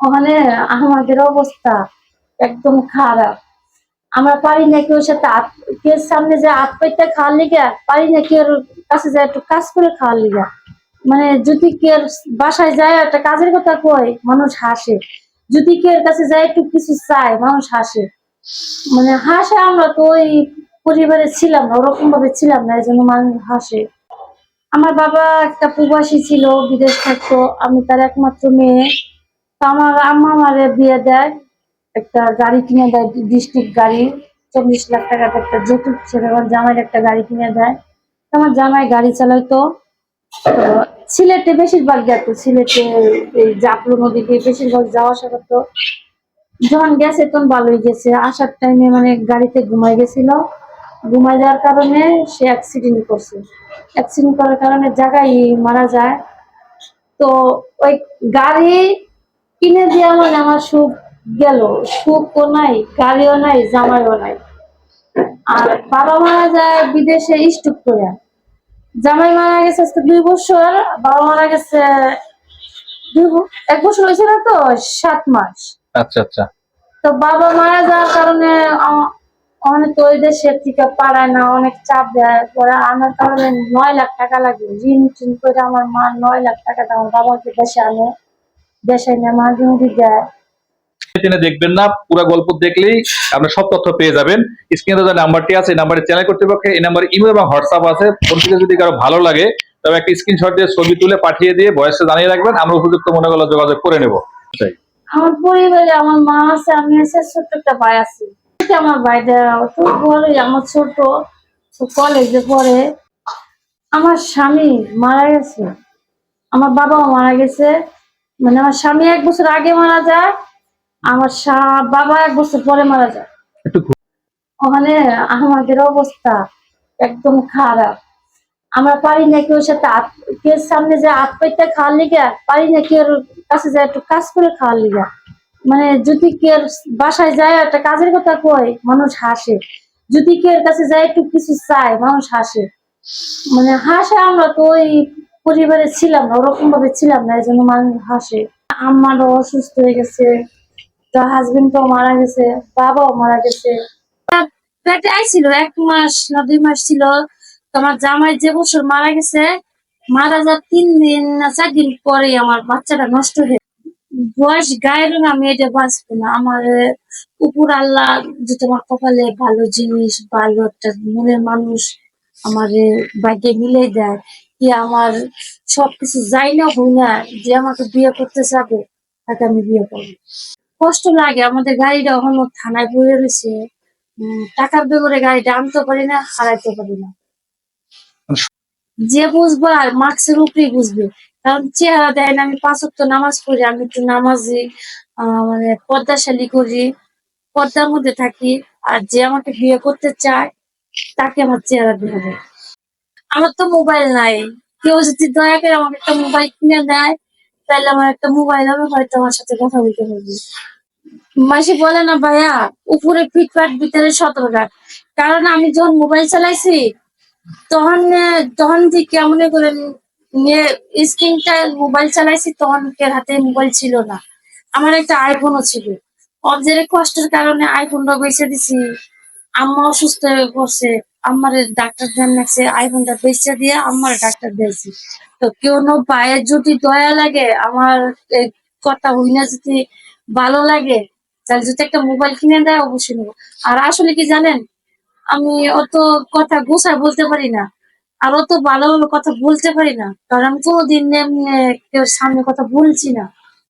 ওখানে আমাদের অবস্থা একদম খারাপ। আমরা পারি না কেউ সাথে কেউ সামনে যে হাত পাইতে খাওয়ার লিগা, পারি না কেউ কাছে যায় একটু কাজ করে খাওয়ার লিগা। মানে যদি কেউ বাসায় যায়, একটা কাজের কথা কয়, মানুষ হাসে। যদি কেউ কাছে যায়, একটু কিছু চায়, মানুষ হাসে। মানে হাসে আমরা তো ওই পরিবারে ছিলাম না, ওরকম ভাবে ছিলাম না এই জন্য মানুষ হাসে। আমার বাবা একটা প্রবাসী ছিল, বিদেশ থাকতো। আমি তার একমাত্র মেয়ে। তো আমার আম্মা আমারে বিয়ে দেয়, একটা গাড়ি কিনে দেয়, ডিস্ট্রিক্ট গাড়ি, চল্লিশ লাখ টাকার একটা যৌতুক ছেলে আমার জামাইয়ের একটা গাড়ি কিনে দেয়। আমার জামাই গাড়ি চালাইতো। সিলেটে বেশিরভাগ যেত সিলেটে এই জাপলু নদীতে বেশিরভাগ যাওয়া আসা করতো। যখন গেছে তখন ভালোই গেছে। আসার টাইমে মানে গাড়িতে ঘুমাই গেছিল। ঘুমাই যাওয়ার কারণে সে অ্যাক্সিডেন্ট করছে। অ্যাক্সিডেন্ট করার কারণে জায়গায় মারা যায়। তো ওই গাড়ি কিনে দেওয়া মানে আমার সুখ গেল। সুখও নাই গাড়িও নাই জামাইও নাই। আর বাবা মারা যায় বিদেশে স্টুক করে জামাই মারা গেছে আজকে দুই বছর বাবা মারা গেছে দুই এক বছর হয়েছে না তো? সাত মাস। আচ্ছা আচ্ছা। তো বাবা মারা যাওয়ার কারণে অনেক তো ওই দেশের থেকে পারায় না অনেক চাপ দেয়। পরে আনার কারণে নয় লাখ টাকা লাগে। ঋণ টিন করে আমার মা নয় লাখ টাকাটা আমার বাবাকে দেশে আনে। দেশে টেনে দেখবেন না পুরো গল্প দেখলেই আপনি সব তথ্য পেয়ে যাবেন। স্ক্রিনে যে নাম্বারটি আছে এই নাম্বারে চ্যানেল কর্তৃপক্ষে এই নাম্বারে ইমেল এবং হোয়াটসঅ্যাপ আছে। ফোন থেকে যদি কারও ভালো লাগে তবে একটা স্ক্রিনশট দিয়ে ছবি তুলে পাঠিয়ে দিয়ে বয়সটা জানিয়ে রাখবেন আমরা উপযুক্ত মনে করলে যোগাযোগ করে নেব। আমার পরিবারে আমার মা আছে আমি আছে ছোট্ট একটা ভাই আছে। আমার ভাইটা তো বলে আমার ছোট। কলেজে পড়ে। আমার স্বামী মারা গেছে। আমার বাবাও মারা গেছে। মানে আমার স্বামী এক বছর আগে মারা যায় আমার বাবা এক বছর পরে মারা যায়। ওখানে আমাদের অবস্থা একদম খারাপ। আমরা পারি না কেউ সাথে কেউ সামনে যে হাত পাইতে খাওয়ার লিগা পারি না কেউ কাছে যায় একটু কাজ করে খাওয়ার লিগা। মানে যদি কেউ বাসায় যায় একটা কাজের কথা কয় মানুষ হাসে। যদি কেউ কাছে যায় একটু কিছু চায় মানুষ হাসে। মানে হাসে আমরা তো ওই পরিবারে ছিলাম না, ওরকম ভাবে ছিলাম না এই জন্য মানুষ হাসে। আমারও অসুস্থ হয়ে গেছে তো হাজবেন্ড তো মারা গেছে, বাবাও মারা গেছে। পেটে আইছিল, এক মাস না দুই মাস ছিল। তোমার জামাই যে বছর মারা গেছে, মারা যাওয়ার তিন দিন না চার দিন পরে আমার বাচ্চাটা নষ্ট হয়ে বয়স গায়ের আমি এটা বাঁচবো না। আমার উপর আল্লাহ যে তোমার কপালে ভালো জিনিস, ভালো একটা মনের মানুষ আমার বাইকে মিলে দেয়। কি আমার সবকিছু যাই না হই না যে আমাকে বিয়ে করতে যাবে তাকে আমি বিয়ে করব। কষ্ট লাগে, আমাদের গাড়িটা এখনও থানায় পড়ে রয়েছে। টাকার বেগরে গাড়িটা আনতে পারি না, হারাইতে পারি না। যে বুঝবে আর মার্কসের উপরেই বুঝবে। কারণ চেহারা দেয় না, আমি পাঁচ ওয়াক্ত নামাজ পড়ি, আমি একটু নামাজি মানে পর্দাশালী করি, পর্দার মধ্যে থাকি। আর যে আমাকে বিয়ে করতে চায়, তাকে আমার চেহারা দেখাবে। আমার তো মোবাইল নাই। কেউ যদি দয়া করে আমাকে একটা মোবাইল কিনে দেয়, তাহলে আমার একটা মোবাইল হবে, হয়তো আমার সাথে কথা বলতে পারবে। মাসি বলে না, ভাইয়া, উপরে ফিটফাট ভিতরে সতেরো লাখ কারণ আমি যখন মোবাইল চালাইছি, তখন তখন থেকে মনে করেন স্ক্রিনটা মোবাইল চালাইছি, তখন হাতে মোবাইল ছিল না। আমার একটা আইফোনও ছিল। অবজের কষ্টের কারণে আইফোনটা বেঁচে দিছি। আম্মা অসুস্থ হয়ে পড়ছে। আমার ডাক্তার দেন লাগছে আইফোনটা বেঁচে দিয়ে আমার ডাক্তার দিয়েছি তো কেউ নো পায়ে যদি দয়া লাগে, আমার কথা হই না যদি ভালো লাগে, তাহলে যদি একটা মোবাইল কিনে দেয়, অবশ্যই নেব। আর আসলে কি জানেন, আমি অত কথা গোছায় বলতে পারি না। আর অত ভালো ভালো কথা বলতে পারি না। কারণ আমি কোনোদিন কেউ সামনে কথা বলছি না।